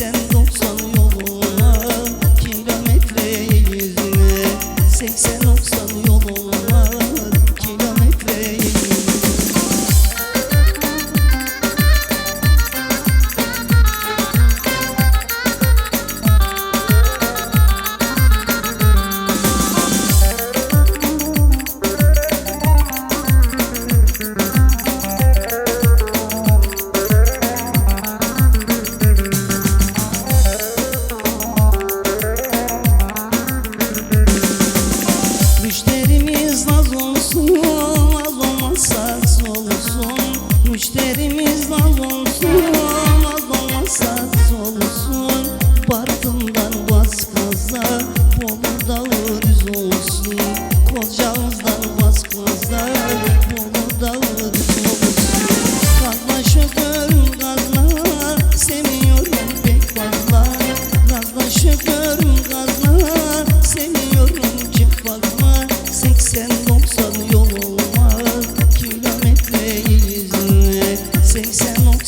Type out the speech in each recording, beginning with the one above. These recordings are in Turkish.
reason olsun Müşterimiz lal olsun.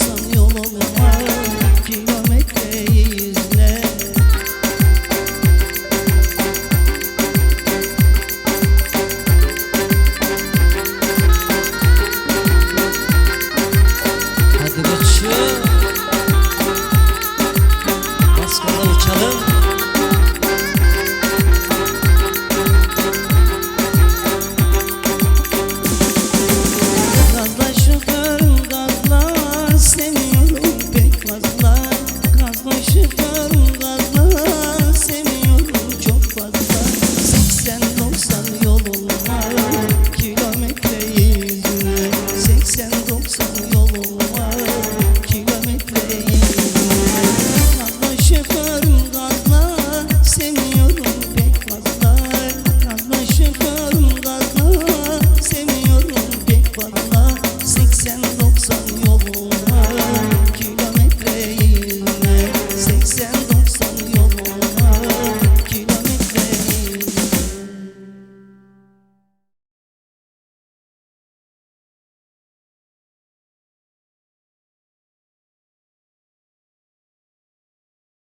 Açan yola